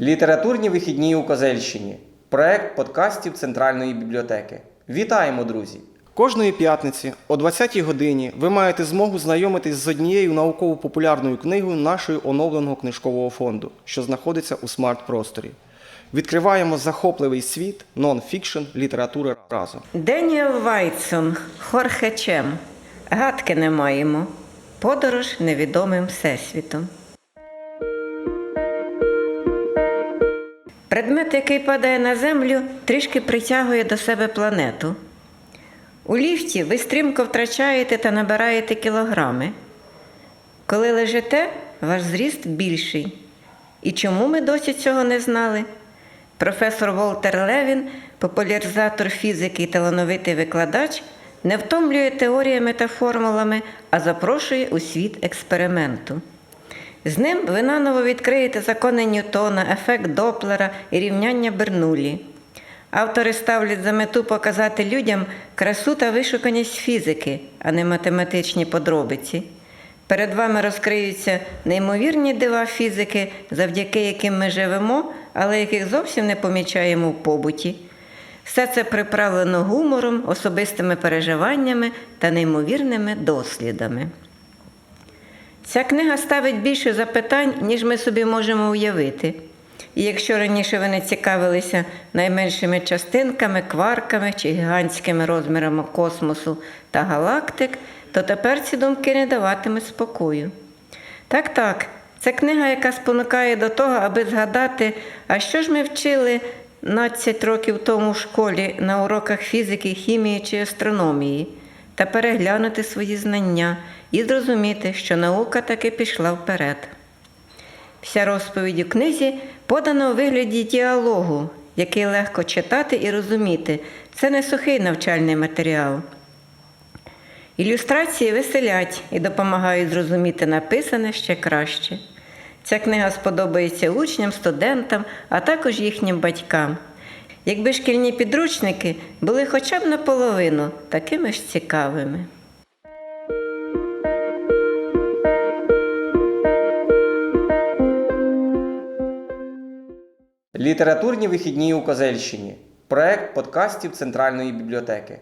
Літературні вихідні у Козельщині. Проект подкастів Центральної бібліотеки. Вітаємо, друзі! Кожної п'ятниці о 20-й годині ви маєте змогу знайомитись з однією науково-популярною книгою нашого оновленого книжкового фонду, що знаходиться у смарт-просторі. Відкриваємо захопливий світ нон-фікшн літератури разом. Деніел Вайтсон, Хорхе Чем. Гадки не маємо. Подорож невідомим всесвітом. Предмет, який падає на землю, трішки притягує до себе планету. У ліфті ви стрімко втрачаєте та набираєте кілограми. Коли лежите, ваш зріст більший. І чому ми досі цього не знали? Професор Волтер Левін, популяризатор фізики і талановитий викладач, не втомлює теоріями та формулами, а запрошує у світ експерименту. З ним ви наново відкриєте закони Ньютона, ефект Доплера і рівняння Бернулі. Автори ставлять за мету показати людям красу та вишуканість фізики, а не математичні подробиці. Перед вами розкриються неймовірні дива фізики, завдяки яким ми живемо, але яких зовсім не помічаємо в побуті. Все це приправлено гумором, особистими переживаннями та неймовірними дослідами. Ця книга ставить більше запитань, ніж ми собі можемо уявити. І якщо раніше ви не цікавилися найменшими частинками, кварками чи гігантськими розмірами космосу та галактик, то тепер ці думки не даватимуть спокою. Так, так, це книга, яка спонукає до того, аби згадати, а що ж ми вчили 12 років тому в школі на уроках фізики, хімії чи астрономії, та переглянути свої знання і зрозуміти, що наука таки пішла вперед. Вся розповідь у книзі подана у вигляді діалогу, який легко читати і розуміти. Це не сухий навчальний матеріал. Ілюстрації веселять і допомагають зрозуміти написане ще краще. Ця книга сподобається учням, студентам, а також їхнім батькам. Якби шкільні підручники були хоча б наполовину такими ж цікавими. Літературні вихідні у Козельщині. Проект подкастів Центральної бібліотеки.